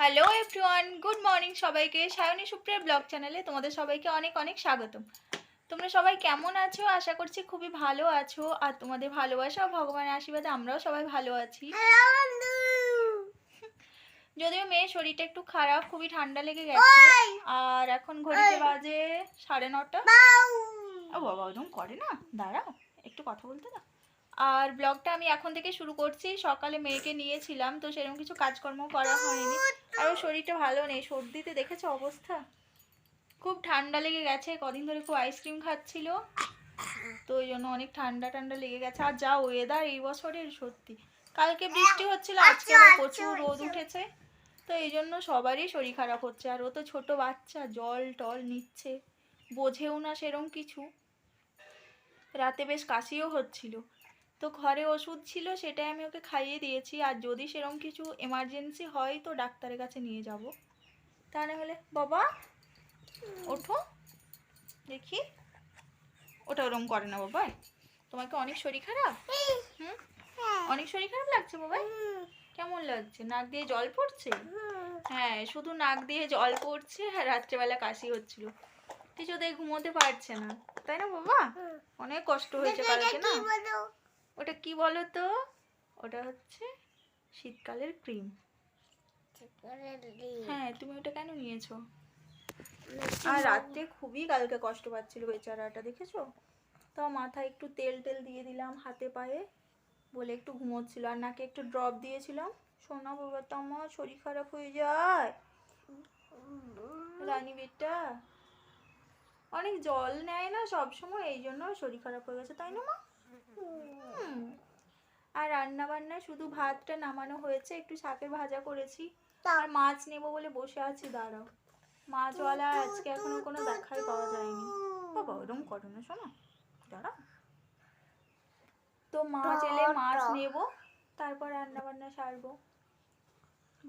Hello everyone good morning সবাইকে। Sayani Supriya blog চ্যানেলে তোমাদের সবাইকে অনেক অনেক স্বাগতম। তোমরা সবাই কেমন আছো? আশা করছি খুবই ভালো আছো। আর তোমাদের ভালোবাসা ও ভগবানের আশীর্বাদে আমরাও সবাই ভালো আছি। যদিও মেয়ের শরীরটা একটু খারাপ খুবই ঠান্ডা লেগে গেছে। আর এখন ঘড়িতে বাজে সাড়ে নটা। ও বাবা ওরকম করে না? দাঁড়াও একটু কথা বলতে দাও। আর ব্লগটা আমি এখন থেকে শুরু করছি। সকালে মেয়েকে নিয়েছিলাম, তো সেরকম কিছু কাজকর্ম করা হয়নি। আর ওর শরীরটা ভালো নেই। সর্দিতে দেখেছ অবস্থা? খুব ঠান্ডা লেগে গেছে। কদিন ধরে খুব আইসক্রিম খাচ্ছিল। তো ওই জন্য অনেক ঠান্ডা ঠান্ডা লেগে গেছে। আর যা ওয়েদার এই বছরের সত্যি। কালকে বৃষ্টি হচ্ছিল, আজকে প্রচুর রোদ উঠেছে। তো এই জন্য সবারই শরীর খারাপ হচ্ছে। আর ও তো ছোট বাচ্চা, জল টল নিচ্ছে। বোঝেও না সেরম কিছু। রাতে বেশ কাশিও হচ্ছিল। তো ঘরে ওষুধ ছিল সেটাই আমি ওকে খাইয়ে দিয়েছি। আর যদি সেরকম কিছু এমার্জেন্সি হয় তো ডাক্তারের কাছে নিয়ে যাব। তা না হলে বাবা ওঠো। দেখি। ওটা ওরম করে না বাবা। তোমাকে অনেক শরীর খারাপ? হুম? অনেক শরীর খারাপ লাগছে বাবা? কেমন লাগছে? নাক দিয়ে জল পড়ছে? হ্যাঁ শুধু নাক দিয়ে জল পড়ছে আর রাত্রেবেলা কাশি হচ্ছিল। কিছুতেই ঘুমোতে পারছে না। তাই না বাবা? অনেক কষ্ট হয়েছে কালকে না? ওটা কি বলো তো ওটা হচ্ছে শীতকালের ক্রিম। হ্যাঁ তুমি ওটা কেন নিয়েছো? আর রাত্রে খুবই কালকে কষ্ট পাচ্ছিল বেচারাটা দেখেছ? তো মাথায় একটু তেল টেল দিয়ে দিলাম হাতে পায়ে বলে একটু ঘুমোচ্ছিল। আর নাকে একটু ড্রপ দিয়েছিলাম। সোনা বাবা তো আমার শরীর খারাপ হয়ে যায়। রানী বেটা অনেক জল নেয় না সবসময় এই জন্য শরীর খারাপ হয়ে গেছে তাই না মা। আর রান্না বান্না শুধু ভাতটা নামানো হয়েছে একটু শাকের ভাজা করেছি। আর মাছ নেব বলে বসে আছি দাঁড়াও। মাছওয়ালা আজকে এখনও কোনো দেখাই পাওয়া যায়নি। বাবা ওরকম করো না শোনো। দাঁড়াও। তো মাছ এলে মাছ নেব তারপর রান্না বান্না সারবো।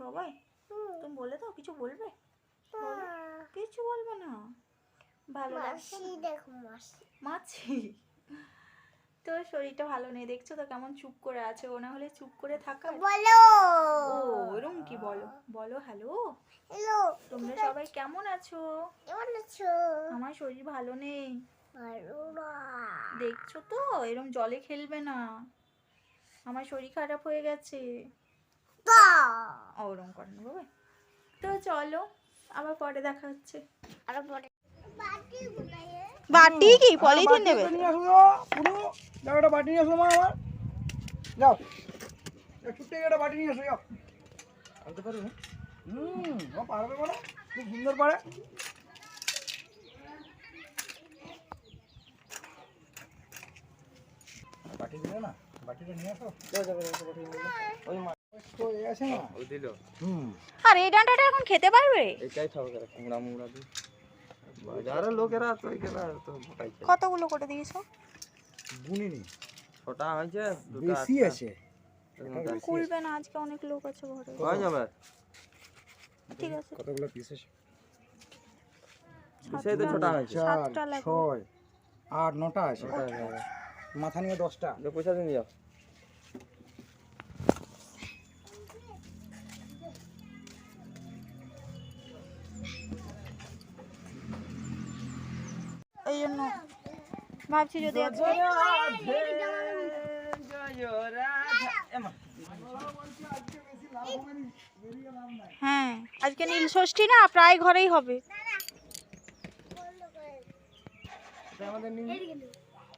বাবাই তুমি বলে দাও কিছু বলবে? কিছু বলবে না। ভালো লাগছে না? মাছি? তোর শরীরটা ভালো নেই দেখছ তো কেমন চুপ করে আছে ও না হলে চুপ করে থাকা বলো। ও এরম কি বলো? বলো হ্যালো হ্যালো তোমরা সবাই কেমন আছো? কেমন আছো? আমার শরীর ভালো নেই। দেখছ তো এরম জলে খেলবে না। আমার শরীর খারাপ হয়ে গেছে। তা। ওরম করে না বাবা। তো চলো আবার পরে দেখা হচ্ছে। আর পরে। বাটি কি? পলিথিন নেবে তো, যাও একটা বাটি নিয়ে আসো মা আমার যাও। এক ছোট্ট একটা বাটি নিয়ে আসো যাও। আনতে পারবে হুম ও পারবে বলো খুব সুন্দর পারে। বাটি দিলে না বাটিটা নিয়ে আসো। যাও বাটি ওই মা আর এই ডাঁটাটা এখন খেতে পারবে? এটাই খাবে তারা কুমড়া মুমড়া দিয়ে। বাজারের লোকেরা তো কতগুলো করে দিয়েছ? গুনিনি। ছোটা হয়েছে বেশি আছে। খুলবে না আজকে অনেক লোক আছে ঘরে। হয়ে যাবে। ঠিক আছে। কতগুলো পিস আছে? সেই তো ছোটা হয়েছে। সাতটা লাগবে। ছয় আট নটা আছে। মাথা নিয়ে দশটা। যে পয়সা দিয়ে যাও। ভাবছি যদি আজকে হ্যাঁ আজকে নীল ষষ্ঠী না প্রায় ঘরেই হবে।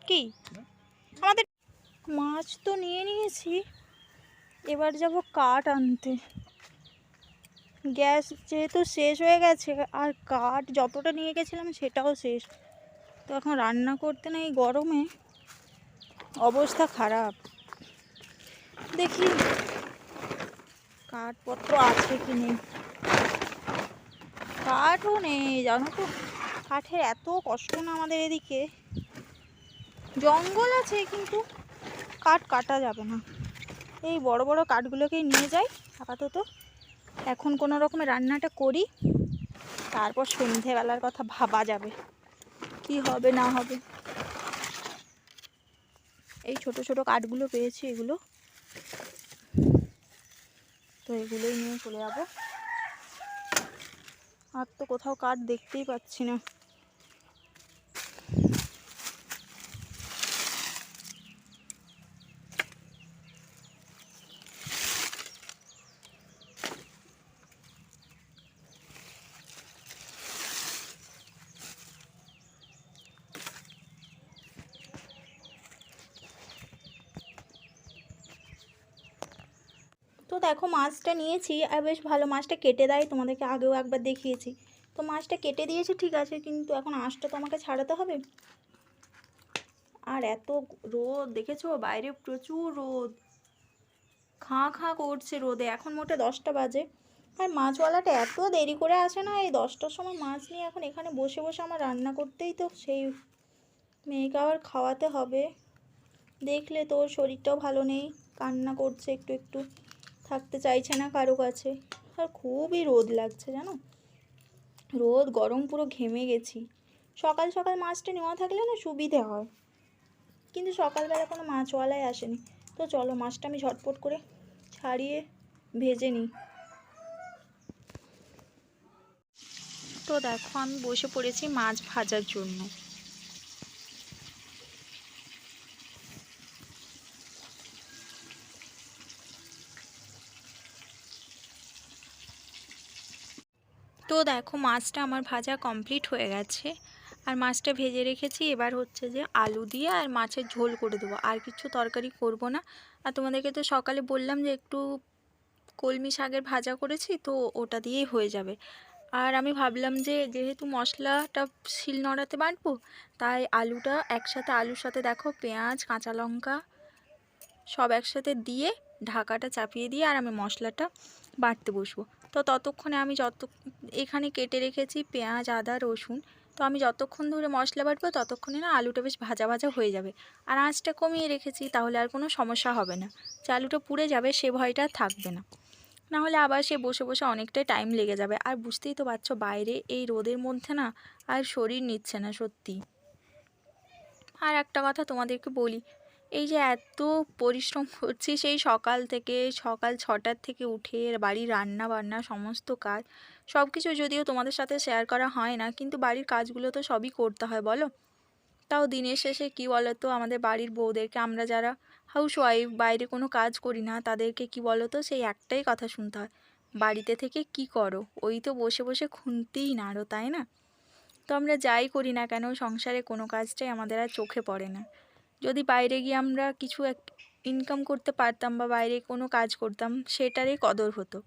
কি? আমাদের মাছ তো নিয়ে নিয়েছি। এবার যাব কাঠ আনতে। গ্যাস যেহেতু শেষ হয়ে গেছে আর কাঠ যতটা নিয়ে গেছিলাম সেটাও শেষ। তো এখন রান্না করতে না এই গরমে। অবস্থা খারাপ। দেখি কাঠপত্র আছে কি নেই। কাঠও নেই, জানো তো। কাঠের এত কষ্ট না আমাদের এদিকে। জঙ্গল আছে কিন্তু কাঠ কাটা যাবে না। এই বড় বড় কাঠগুলোকেই নিয়ে যাই আপাতত। এখন কোনো রকমে রান্নাটা করি। তারপর সন্ধেবেলার কথা ভাবা যাবে। কি হবে, না হবে। এই ছোট ছোট কাঠগুলো পেয়েছি এগুলো। তো এগুলোই নিয়ে চলে যাব। আর তো কোথাও কাঠ দেখতেই পাচ্ছি না। দেখো মাছটা নিয়েছি আর বেশ ভালো মাছটা কেটে দেয়, তোমাদেরকে আগেও একবার দেখিয়েছি। তো মাছটা কেটে দিয়েছি, ঠিক আছে, কিন্তু এখন আঁশটা তো আমাকে ছাড়াতে হবে। আর এত রোদ, দেখেছ? বাইরে প্রচুর রোদ। খাঁ খাঁ করছে রোদে, এখন মোটে দশটা বাজে। আর মাছওয়ালাটা এত দেরি করে আসে না, এই দশটার সময় মাছ নিয়ে এখন এখানে বসে বসে আমার রান্না করতেই তো সেই মেয়েকে আবার খাওয়াতে হবে। দেখলে তোর শরীরটাও ভালো নেই, কান্না করছে একটু একটু। থাকতে চাইছে না কারও কাছে। আর খুবই রোদ লাগছে, জানো? রোদ, গরম পুরো ঘেমে গেছি। সকাল সকাল মাছটা নেওয়া থাকলে না সুবিধে হয়। কিন্তু সকালবেলা কোনো মাছওয়ালাই আসেনি। তো চলো মাছটা আমি ঝটপট করে ছাড়িয়ে ভেজে নিই। তো দেখো, আমি বসে পড়েছি মাছ ভাজার জন্য। তো দেখো মাছটা আমার ভাজা কমপ্লিট হয়ে গেছে। আর মাছটা ভেজে রেখেছি, এবার হচ্ছে যে আলু দিয়ে আর মাছের ঝোল করে দেবো। আর কিছু তরকারি করব না। আর তোমাদেরকে তো সকালে বললাম যে একটু কলমি শাকের ভাজা করেছি, তো ওটা দিয়েই হয়ে যাবে। আর আমি ভাবলাম যে যেহেতু মশলাটা শিল নোড়াতে বাটবো তাই আলুটা একসাথে, আলুর সাথে দেখো পেঁয়াজ, কাঁচা লঙ্কা সব একসাথে দিয়ে ঢাকাটা চাপিয়ে দিয়ে আর আমি মশলাটা বাটতে বসবো। তো ততক্ষণে আমি যত, এখানে কেটে রেখেছি পেঁয়াজ, আদা, রসুন। তো আমি যতক্ষণ ধরে মশলা বাটবো ততক্ষণে না আলুটা বেশ ভাজা ভাজা হয়ে যাবে। আর আঁচটা কমিয়ে রেখেছি তাহলে আর কোনো সমস্যা হবে না। যে আলুটা পুড়ে যাবে সে ভয়টা থাকবে না। না হলে আবার সে বসে বসে অনেকটাই টাইম লেগে যাবে। আর বুঝতেই তো পারছ বাইরে এই রোদের মধ্যে না আর শরীর নিচ্ছে না সত্যি। আর একটা কথা তোমাদেরকে বলি এই যে এত পরিশ্রম করছি সেই সকাল থেকে, সকাল ছটার থেকে উঠে বাড়ির রান্না বান্না সমস্ত কাজ সব কিছু যদিও তোমাদের সাথে শেয়ার করা হয় না, কিন্তু বাড়ির কাজগুলো তো সবই করতে হয়, বলো? তাও দিনের শেষে কী বলো তো আমাদের বাড়ির বউদেরকে আমরা যারা হাউস ওয়াইফ বাইরে কোনো কাজ করি না, তাদেরকে কি বলো তো সেই একটাই কথা শুনতে হয়, বাড়িতে থেকে কি করো? ওই তো বসে বসে খুনতেই নাড়ো, তাই না? তো আমরা যাই করি না কেন, সংসারে কোনো কাজটাই আমাদের আর চোখে পড়ে না। যদি বাইরে গিয়ে আমরা কিছু এক ইনকাম করতে পারতাম বা বাইরে কোনো কাজ করতাম, সেটারই কদর হতো।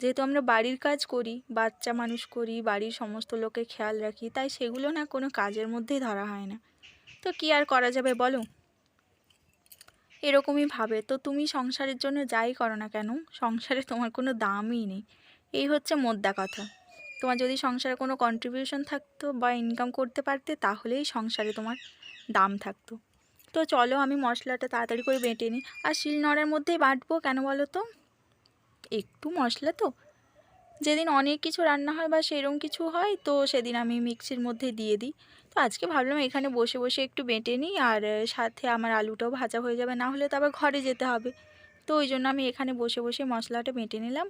যেহেতু আমরা বাড়ির কাজ করি, বাচ্চা মানুষ করি, বাড়ির সমস্ত লোকের খেয়াল রাখি, তাই সেগুলো না কোনো কাজের মধ্যেই ধরা হয় না। তো কী আর করা যাবে বলো? এরকমই ভাবে। তো তুমি সংসারের জন্য যাই করো না কেন, সংসারে তোমার কোনো দামই নেই। এই হচ্ছে মোদ্দা কথা। তোমার যদি সংসারে কোনো কন্ট্রিবিউশন থাকতো বা ইনকাম করতে পারতে, তাহলেই সংসারে তোমার দাম থাকতো। তো চলো আমি মশলাটা তাড়াতাড়ি করে বেটে নিই। আর শিলনোড়ার মধ্যেই বাটবো কেন বলো তো? একটু মশলা তো। যেদিন অনেক কিছু রান্না হয় বা সেরকম কিছু হয়, তো সেদিন আমি মিক্সির মধ্যে দিয়ে দিই। তো আজকে ভাবলাম এখানে বসে বসে একটু বেটে নিই, আর সাথে আমার আলুটাও ভাজা হয়ে যাবে, না হলে তো আবার ঘরে যেতে হবে। তো ওই জন্য আমি এখানে বসে বসে মশলাটা বেটে নিলাম।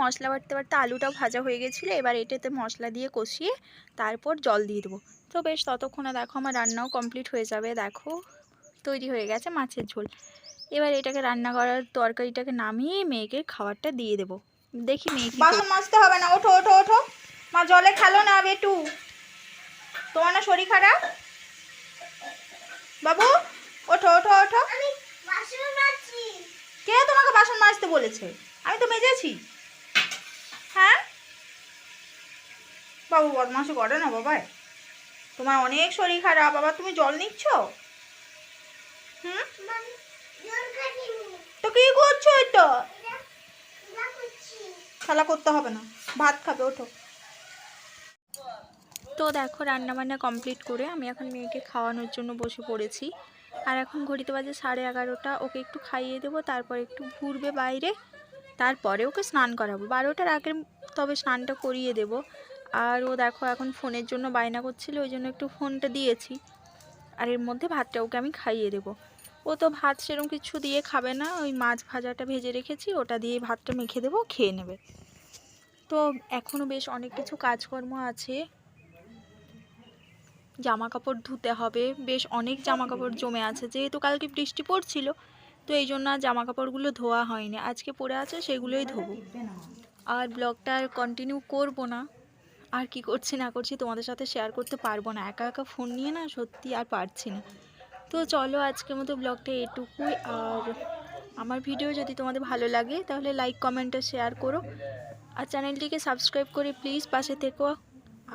মশলা বাটতে বাটতে আলুটাও ভাজা হয়ে গেছিল এবার এটাতে মশলা দিয়ে কষিয়ে তারপর জল দিয়ে দেবো। তো বেশ ততক্ষণে দেখো আমার রান্নাও কমপ্লিট হয়ে যাবে দেখো তৈরি হয়ে গেছে মাছের ঝোল। এবার এটাকে রান্না করার তরকারিটাকে নামিয়ে মেয়েকে খাবারটা দিয়ে দেবো। দেখি মেয়ে কি বাসন মাজতে হবে না ওঠো ওঠো ওঠো। মা জলে খেলো না বেটু। তোমার না শরীর খারাপ? বাবু ওঠো ওঠো ওঠো। কে তোমাকে বাসন মাজতে বলেছে? আমি তো মেজেছি। হ্যাঁ? বাবু বদমাসি করে না বাবা তোমার অনেক শরীর খারাপ। বাবা, তুমি জল নিচ্ছ? হুম? তো কি করছ তো? খেলা করতে হবে না। ভাত খাবে, ওঠো। তো দেখো রান্না বান্না কমপ্লিট করে আমি এখন মেয়েকে খাওয়ানোর জন্য বসে পড়েছি। আর এখন ঘড়িতে বাজে সাড়ে এগারোটা। ওকে একটু খাইয়ে দেবো, তারপর একটু ঘুরবে বাইরে। তারপরে ওকে স্নান করাবো। বারোটার আগে তবে স্নানটা করিয়ে দেব। আর ও দেখো এখন ফোনের জন্য বায়না করছিল, ওই জন্য একটু ফোনটা দিয়েছি। আর এর মধ্যে ভাতটা ওকে আমি খাইয়ে দেবো। ও তো ভাত সেরকম কিছু দিয়ে খাবে না, ওই মাছ ভাজাটা ভেজে রেখেছি, ওটা দিয়ে ভাতটা মেখে দেবো খেয়ে নেবে। তো এখনও বেশ অনেক কিছু কাজকর্ম আছে। জামা কাপড় ধুতে হবে, বেশ অনেক জামা কাপড় জমে আছে। যেহেতু কালকে বৃষ্টি পড়ছিল তো এই জন্য আর জামা কাপড়গুলো ধোয়া হয়নি। আজকে পড়ে আছে, সেগুলোই ধোবো। আর ব্লগটা আর কন্টিনিউ করব না। আর কি করছি না করছি তোমাদের সাথে শেয়ার করতে পারব না। একা একা ফোন নিয়ে না সত্যি আর পারছি না। তো চলো আজকের মতো ব্লগটা এটুকুই। আর আমার ভিডিও যদি তোমাদের ভালো লাগে, তাহলে লাইক কমেন্টে শেয়ার করো। আর চ্যানেলটিকে সাবস্ক্রাইব করে প্লিজ পাশে থেকো।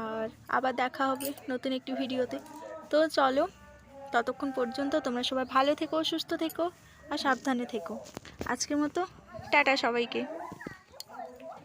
আর আবার দেখা হবে নতুন একটি ভিডিওতে তো চলো, ততক্ষণ পর্যন্ত তোমরা সবাই ভালো থেকো, সুস্থ থেকো। আর সাবধানে থেকো। আজকের মতো টাটা সবাইকে।